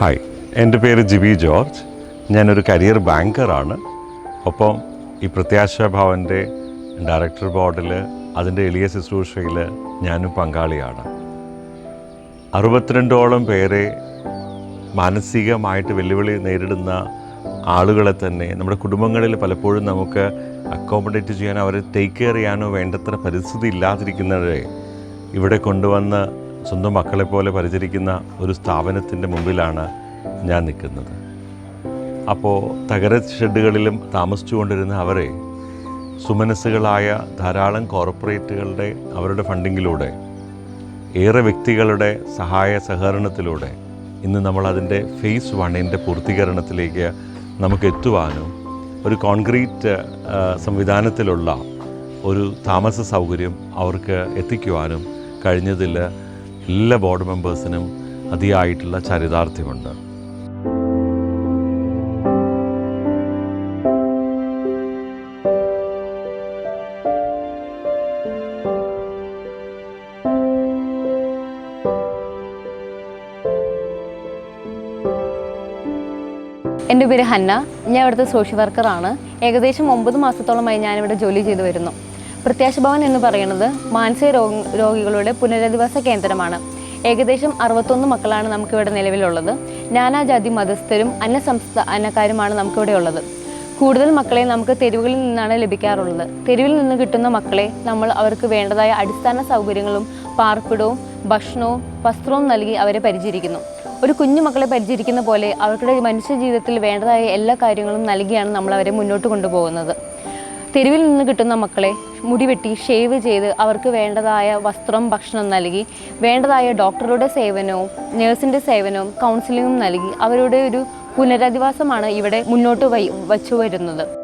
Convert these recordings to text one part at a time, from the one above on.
Hi എന്റെ പേര് Jibi George. ഞാനൊരു കരിയർ ബാങ്കറാണ്. ഒപ്പം ഈ പ്രത്യാശ ഭവന്റെ ഡയറക്ടർ ബോർഡിൽ അതിന്റെ എളിയ ശുശ്രൂഷയിൽ ഞാനും പങ്കാളിയാണ്. അറുപത്തിരണ്ടോളം പേരെ മാനസികമായിട്ട് വെല്ലുവിളി നേരിടുന്ന ആളുകളെ തന്നെ നമ്മുടെ കുടുംബങ്ങളിൽ പലപ്പോഴും നമുക്ക് അക്കോമഡേറ്റ് ചെയ്യാനോ അവരെ ടേക്ക് കെയർ ചെയ്യാനോ വേണ്ടത്ര പരിസ്ഥിതി ഇല്ലാതിരിക്കുന്നവരെ ഇവിടെ കൊണ്ടുവന്ന് സ്വന്തം മക്കളെ പോലെ പരിചരിക്കുന്ന ഒരു സ്ഥാപനത്തിന്റെ മുമ്പിലാണ് ഞാൻ നിൽക്കുന്നത്. അപ്പോൾ തകര ഷെഡുകളിലും താമസിച്ചുകൊണ്ടിരുന്ന അവരെ സുമനസ്സുകളായ ധാരാളം കോർപ്പറേറ്റുകളുടെ അവരുടെ ഫണ്ടിങ്ങിലൂടെ ഏറെ വ്യക്തികളുടെ സഹായ സഹകരണത്തിലൂടെ ഇന്ന് നമ്മൾ അതിന്റെ ഫേസ് വണ്ണിന്റെ പൂർത്തീകരണത്തിലേക്ക് നമുക്ക് എത്തുവാനും ഒരു കോൺക്രീറ്റ് സംവിധാനത്തിലുള്ള ഒരു താമസ സൗകര്യം അവർക്ക് എത്തിക്കുവാനും കഴിഞ്ഞതിൽ എല്ലാ ബോർഡ് മെമ്പേഴ്സിനും അതിയായിട്ടുള്ള ചരിതാർത്ഥ്യമുണ്ട്. എന്റെ പേര് ഹന്ന. ഞാൻ ഇവിടുത്തെ സോഷ്യൽ വർക്കറാണ് ഏകദേശം ഒമ്പത് മാസത്തോളമായി ഞാനിവിടെ ജോലി ചെയ്തു വരുന്നു. പ്രത്യാശ ഭവൻ എന്ന് പറയുന്നത് മാനസിക രോഗ രോഗികളുടെ പുനരധിവാസ കേന്ദ്രമാണ്. ഏകദേശം അറുപത്തൊന്ന് മക്കളാണ് നമുക്കിവിടെ നിലവിലുള്ളത്. നാനാജാതി മതസ്ഥരും അന്യസംസ്ഥാനക്കാരുമാണ് നമുക്കിവിടെ ഉള്ളത് കൂടുതൽ മക്കളെ നമുക്ക് തെരുവുകളിൽ നിന്നാണ് ലഭിക്കാറുള്ളത്. തെരുവിൽ നിന്ന് കിട്ടുന്ന മക്കളെ നമ്മൾ അവർക്ക് വേണ്ടതായ അടിസ്ഥാന സൗകര്യങ്ങളും പാർപ്പിടവും ഭക്ഷണവും വസ്ത്രവും നൽകി അവരെ പരിചരിക്കുന്നു. ഒരു കുഞ്ഞു മക്കളെ പരിചരിക്കുന്ന പോലെ അവരുടെ മനുഷ്യ ജീവിതത്തിൽ വേണ്ടതായ എല്ലാ കാര്യങ്ങളും നൽകിയാണ് നമ്മൾ അവരെ മുന്നോട്ട് കൊണ്ടുപോകുന്നത്. തെരുവിൽ നിന്ന് കിട്ടുന്ന മക്കളെ മുടിവെട്ടി ഷേവ് ചെയ്ത് അവർക്ക് വേണ്ടതായ വസ്ത്രം ഭക്ഷണം നൽകി വേണ്ടതായ ഡോക്ടറുടെ സേവനവും നഴ്സിന്റെ സേവനവും കൗൺസിലിങ്ങും നൽകി. അവരുടെ ഒരു പുനരധിവാസമാണ് ഇവിടെ മുന്നോട്ട് വൈ വച്ചു വരുന്നത്.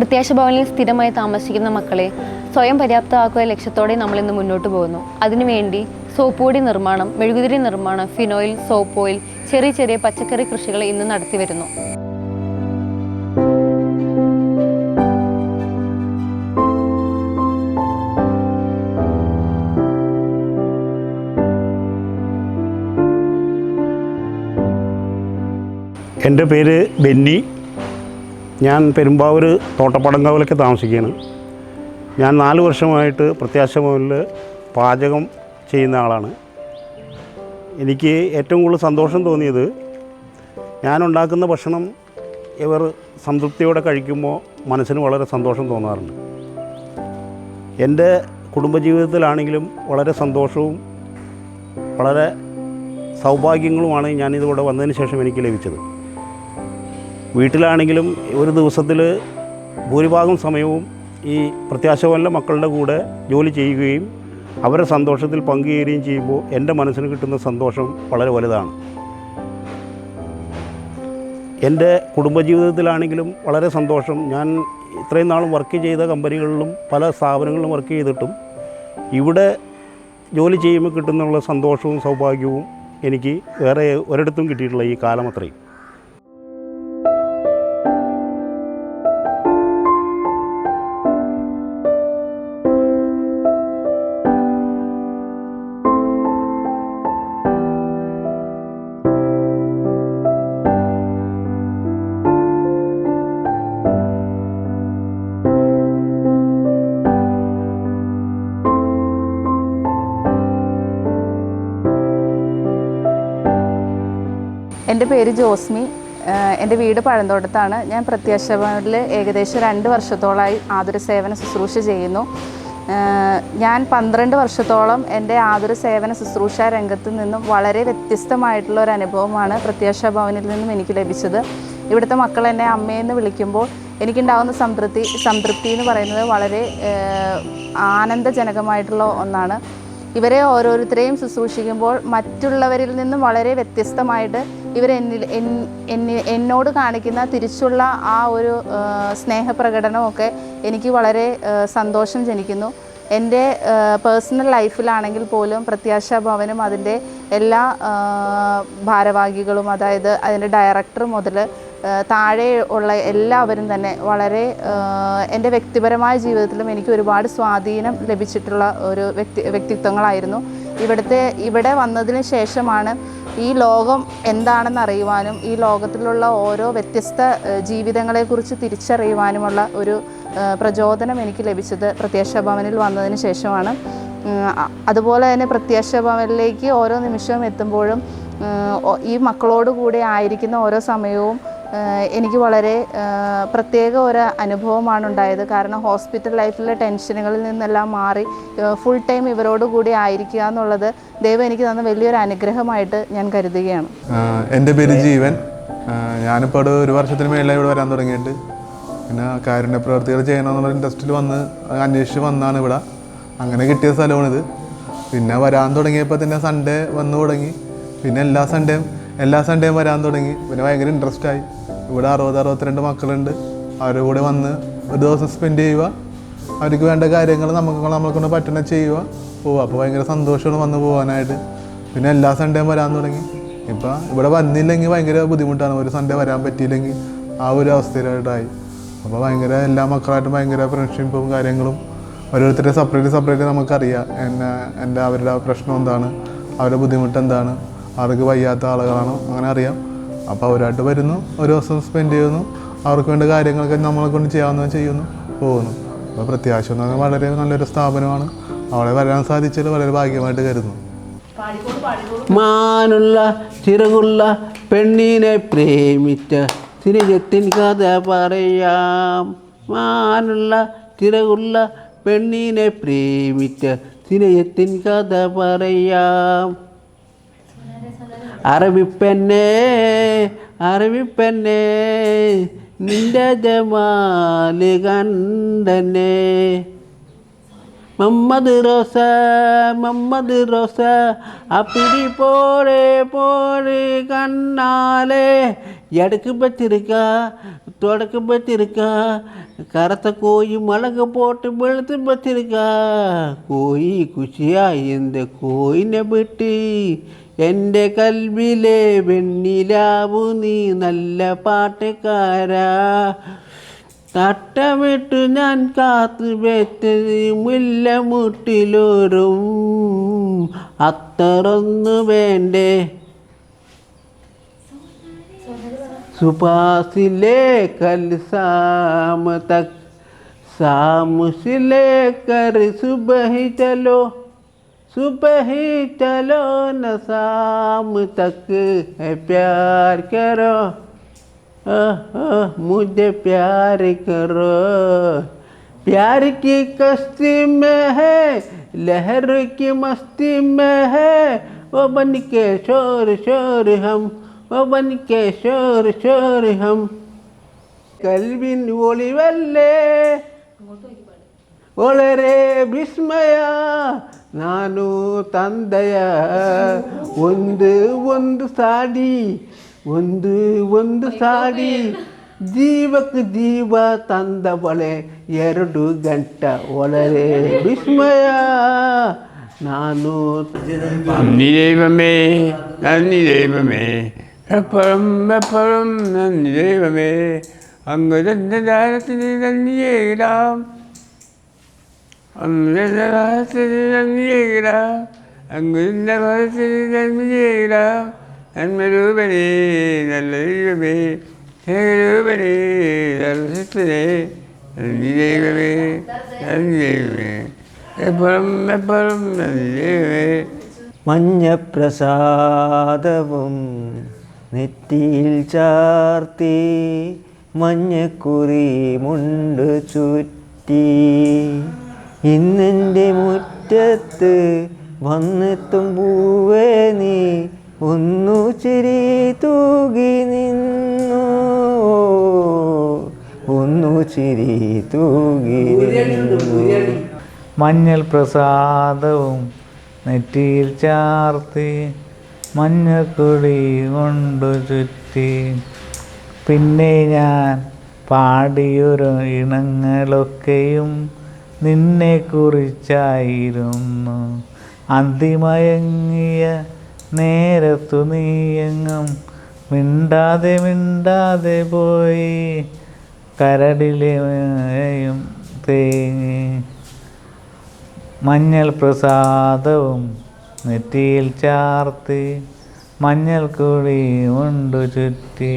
പ്രത്യാശ ഭവനിൽ സ്ഥിരമായി താമസിക്കുന്ന മക്കളെ സ്വയം പര്യാപ്തമാക്കുക ലക്ഷ്യത്തോടെ നമ്മൾ ഇന്ന് മുന്നോട്ട് പോകുന്നു. അതിനുവേണ്ടി സോപ്പുപൊടി നിർമ്മാണം മെഴുകുതിരി നിർമ്മാണം ഫിനോയിൽ സോപ്പ് ഓയിൽ ചെറിയ ചെറിയ പച്ചക്കറി കൃഷികൾ ഇന്ന് നടത്തി വരുന്നു. എന്റെ പേര് ബെന്നി. ഞാൻ പെരുമ്പാവൂർ തോട്ടപ്പടങ്കാവിലൊക്കെ താമസിക്കുകയാണ്. ഞാൻ നാല് വർഷമായിട്ട് പ്രത്യാശ ഭവനിൽ പാചകം ചെയ്യുന്ന ആളാണ്. എനിക്ക് ഏറ്റവും കൂടുതൽ സന്തോഷം തോന്നിയത് ഞാൻ ഉണ്ടാക്കുന്ന ഭക്ഷണം ഇവർ സംതൃപ്തിയോടെ കഴിക്കുമ്പോൾ മനസ്സിന് വളരെ സന്തോഷം തോന്നാറുണ്ട്. എന്റെ കുടുംബജീവിതത്തിലാണെങ്കിലും വളരെ സന്തോഷവും വളരെ സൗഭാഗ്യങ്ങളുമാണ് ഞാനിതിവിടെ വന്നതിന് ശേഷം എനിക്ക് ലഭിച്ചത്. വീട്ടിലാണെങ്കിലും ഒരു ദിവസത്തിൽ ഭൂരിഭാഗം സമയവും ഈ പ്രത്യാശവല്ല മക്കളുടെ കൂടെ ജോലി ചെയ്യുകയും അവരുടെ സന്തോഷത്തിൽ പങ്കുചേരുകയും ചെയ്യുമ്പോൾ എന്റെ മനസ്സിന് കിട്ടുന്ന സന്തോഷം വളരെ വലുതാണ്. എന്റെ കുടുംബജീവിതത്തിലാണെങ്കിലും വളരെ സന്തോഷം. ഞാൻ ഇത്രയും നാളും വർക്ക് ചെയ്ത കമ്പനികളിലും പല സ്ഥാപനങ്ങളിലും വർക്ക് ചെയ്തിട്ടും ഇവിടെ ജോലി ചെയ്യുമ്പോൾ കിട്ടുന്നുള്ള സന്തോഷവും സൗഭാഗ്യവും എനിക്ക് വേറെ ഒരിടത്തും കിട്ടിയിട്ടുള്ള ഈ കാലം അത്രയും. എന്റെ പേര് ജോസ്മി. എന്റെ വീട് പഴന്തോട്ടത്താണ്. ഞാൻ പ്രത്യാശഭവനിൽ ഏകദേശം രണ്ട് വർഷത്തോളമായി ആതുര സേവന ശുശ്രൂഷ ചെയ്യുന്നു. ഞാൻ പന്ത്രണ്ട് വർഷത്തോളം എന്റെ ആതുര സേവന ശുശ്രൂഷ രംഗത്ത് നിന്നും വളരെ വ്യത്യസ്തമായിട്ടുള്ള ഒരു അനുഭവമാണ് പ്രത്യാശ ഭവനിൽ നിന്നും എനിക്ക് ലഭിച്ചത്. ഇവിടുത്തെ മക്കൾ എന്നെ അമ്മയെന്ന് വിളിക്കുമ്പോൾ എനിക്കുണ്ടാകുന്ന സംതൃപ്തി സംതൃപ്തി എന്ന് പറയുന്നത് വളരെ ആനന്ദജനകമായിട്ടുള്ള ഒന്നാണ്. ഇവരെ ഓരോരുത്തരെയും ശുശ്രൂഷിക്കുമ്പോൾ മറ്റുള്ളവരിൽ നിന്നും വളരെ വ്യത്യസ്തമായിട്ട് ഇവർ എന്നിൽ എന്നോട് കാണിക്കുന്ന തിരിച്ചുള്ള ആ ഒരു സ്നേഹപ്രകടനമൊക്കെ എനിക്ക് വളരെ സന്തോഷം ജനിക്കുന്നു. എന്റെ പേഴ്സണൽ ലൈഫിലാണെങ്കിൽ പോലും പ്രത്യാശ ഭവനും അതിന്റെ എല്ലാ ഭാരവാഹികളും അതായത് അതിന്റെ ഡയറക്ടർ മുതൽ താഴെ ഉള്ള എല്ലാവരും തന്നെ വളരെ എന്റെ വ്യക്തിപരമായ ജീവിതത്തിലും എനിക്ക് ഒരുപാട് സ്വാധീനം ലഭിച്ചിട്ടുള്ള ഒരു വ്യക്തി വ്യക്തിത്വങ്ങളായിരുന്നു. ഇവിടുത്തെ ഇവിടെ വന്നതിന് ശേഷമാണ് ഈ ലോകം എന്താണെന്ന് അറിയുവാനും ഈ ലോകത്തിലുള്ള ഓരോ വ്യത്യസ്ത ജീവിതങ്ങളെക്കുറിച്ച് തിരിച്ചറിയുവാനുമുള്ള ഒരു പ്രചോദനം എനിക്ക് ലഭിച്ചത് പ്രത്യാശ ഭവനിൽ വന്നതിന് ശേഷമാണ്. അതുപോലെ തന്നെ പ്രത്യാശ ഭവനിലേക്ക് ഓരോ നിമിഷവും എത്തുമ്പോഴും ഈ മക്കളോട് കൂടെ ആയിരിക്കുന്ന ഓരോ സമയവും എനിക്ക് വളരെ പ്രത്യേക ഒരു അനുഭവമാണ് ഉണ്ടായത്. കാരണം ഹോസ്പിറ്റൽ ലൈഫിലെ ടെൻഷനുകളിൽ നിന്നെല്ലാം മാറി ഫുൾ ടൈം ഇവരോട് കൂടി ആയിരിക്കുക എന്നുള്ളത് ദൈവം എനിക്ക് തന്ന വലിയൊരു അനുഗ്രഹമായിട്ട് ഞാൻ കരുതുകയാണ്. എന്റെ പേര് ജീവൻ. ഞാനിപ്പോൾ അവിടെ ഒരു വർഷത്തിന് മേളിലായി ഇവിടെ വരാൻ തുടങ്ങിയിട്ട്. പിന്നെ കാരുണ്യ പ്രവർത്തികൾ ചെയ്യണമെന്നുള്ള ഇൻട്രസ്റ്റിൽ വന്ന് അന്വേഷിച്ച് വന്നാണ് ഇവിടെ. അങ്ങനെ കിട്ടിയ സ്ഥലമാണിത്. പിന്നെ വരാൻ തുടങ്ങിയപ്പോൾ തന്നെ സൺഡേ വന്നു തുടങ്ങി. പിന്നെ എല്ലാ സൺഡേയും എല്ലാ സൺഡേയും വരാൻ തുടങ്ങി. പിന്നെ ഭയങ്കര ഇൻട്രസ്റ്റ് ആയി. ഇവിടെ അറുപത് അറുപത്തിരണ്ട് മക്കളുണ്ട്. അവരുടെ കൂടെ വന്ന് ഒരു ദിവസം സ്പെൻഡ് ചെയ്യുക. അവർക്ക് വേണ്ട കാര്യങ്ങൾ നമുക്ക് നമ്മളെ കൊണ്ട് പറ്റുന്ന ചെയ്യുക. പോവുക. അപ്പോൾ ഭയങ്കര സന്തോഷമാണ് വന്ന് പോകാനായിട്ട്. പിന്നെ എല്ലാ സൺഡേയും വരാൻ തുടങ്ങി. ഇപ്പം ഇവിടെ വന്നില്ലെങ്കിൽ ഭയങ്കര ബുദ്ധിമുട്ടാണ്. ഒരു സൺഡേ വരാൻ പറ്റിയില്ലെങ്കിൽ ആ ഒരു അവസ്ഥയിലായിട്ടായി. അപ്പോൾ ഭയങ്കര എല്ലാ മക്കളായിട്ടും ഭയങ്കര ഫ്രണ്ട്ഷിപ്പും കാര്യങ്ങളും ഓരോരുത്തരെ സെപ്പറേറ്റ് സെപ്പറേറ്റ് നമുക്കറിയാം. എന്നെ എന്റെ അവരുടെ പ്രശ്നം എന്താണ്? അവരുടെ ബുദ്ധിമുട്ട് എന്താണ്? അവർക്ക് വയ്യാത്ത ആളുകളാണ്? അങ്ങനെ അറിയാം. അപ്പോൾ അവരായിട്ട് വരുന്നു ഒരു ദിവസം സ്പെൻഡ് ചെയ്യുന്നു. അവർക്ക് വേണ്ട കാര്യങ്ങളൊക്കെ നമ്മളെ കൊണ്ട് ചെയ്യാവുന്ന ചെയ്യുന്നു പോകുന്നു. അപ്പോൾ പ്രത്യാശ എന്ന് പറഞ്ഞാൽ വളരെ നല്ലൊരു സ്ഥാപനമാണ്. അവളെ വരാൻ സാധിച്ചത് വളരെ ഭാഗ്യമായിട്ട് കരുതുന്നു. മാനുള്ള ചിറകുള്ള പെണ്ണിനെ പ്രേമിച്ച തിരികത്തിൻ കഥ പറയാം. മാനുള്ള ചിറകുള്ള പെണ്ണിനെ പ്രേമിച്ച തിരയത്തിൻ കഥ പറയാം. അറബിപ്പെണ്ണേ അറിവിപ്പെന്നെ നിന്റെ ജമാൽ കണ്ടനെ മമ്മദ് റോസ മമ്മദ് റോസ അപ്പിടി പോരെ പോരെ കണ്ണാലെ எடக்கு பத்திருக்கா தொடக்கு பத்திருக்கா கரத்த கோயி மிளகு போட்டு வெளுத்து பத்திருக்கா കോയി കുശിയാ എന്ത് കോയിനെ വിട്ട് എൻ്റെ കൽവിലെ വെണ്ണിലാവു നീ നല്ല പാട്ടുകാരാ തട്ടമിട്ട് ഞാൻ കാത്തു വെച്ചത് മുല്ലമുട്ടിലോരും അത്തറൊന്നു വേണ്ടേ सुपासिले कल शाम तक। शाम से लेकर सुबह ही चलो सुबह ही चलो न शाम तक है प्यार करो। आह, मुझे प्यार करो। प्यार की कश्ती में है लहर की मस्ती में है वो बन के शोर शोर हम பவன் கேஷோர் ஷோரிஹம் கல்வின் ஒளிவல்லே ஒளரே விஸ்மயா ನಾನು ತಂದೆಯ ಒಂದು ಒಂದು ಸಾಡಿ ಒಂದು ಒಂದು ಸಾಡಿ ಜೀವಕ್ಕೆ ಜೀವ ತಂದ ಬಳೆ ಎರಡು ಗಂಟ ಒಳರೆ ವಿಸ್ಮಯ ನಾನು ನಿದೇವಮೇ ನನ್ನ ನಿದೇವಮೇ എപ്പോഴും എപ്പോഴും നന്ദി ദൈവമേ. അങ്ങ് ദാനത്തിന് നന്ദി ചെയ്യാം അങ്ങ് ദാനത്തിന് നന്ദി ചെയ്യാം അങ്ങ് തന്റെ ഭരത്തിന് നന്ദി നന്മ നന്മരൂപനേ നല്ല ദൈവമേ. സ്നേഹരൂപനേ സർവശക്തനേ നന്ദി ദൈവമേ നന്ദി ദൈവമേ. എപ്പോഴും എപ്പോഴും നന്ദി ദൈവമേ. മഞ്ഞപ്രസാദവും നെറ്റിയിൽ ചാർത്തി മഞ്ഞക്കുറി മുണ്ട് ചുറ്റി. ഇന്നെന്റെ മുറ്റത്ത് വന്നെത്തും പൂവേ നീ. ഒന്നു ചിരി തൂകി നിന്നു. ഒന്നു ചിരി തൂകി മഞ്ഞൾ പ്രസാദവും നെറ്റിയിൽ ചാർത്തി മഞ്ഞക്കുടി കൊണ്ടു ചുറ്റി പിന്നെ ഞാൻ പാടിയൊരു ഇണങ്ങളൊക്കെയും നിന്നെ കുറിച്ചായിരുന്നു. അന്തിമയങ്ങിയ നേരത്തു നീയങ്ങും മിണ്ടാതെ മിണ്ടാതെ പോയി. കരടിലെയും തേങ്ങി. മഞ്ഞൾ പ്രസാദവും നെറ്റിയിൽ ചാർത്തി മഞ്ഞൾ കുഴി ഉണ്ടു ചുറ്റി.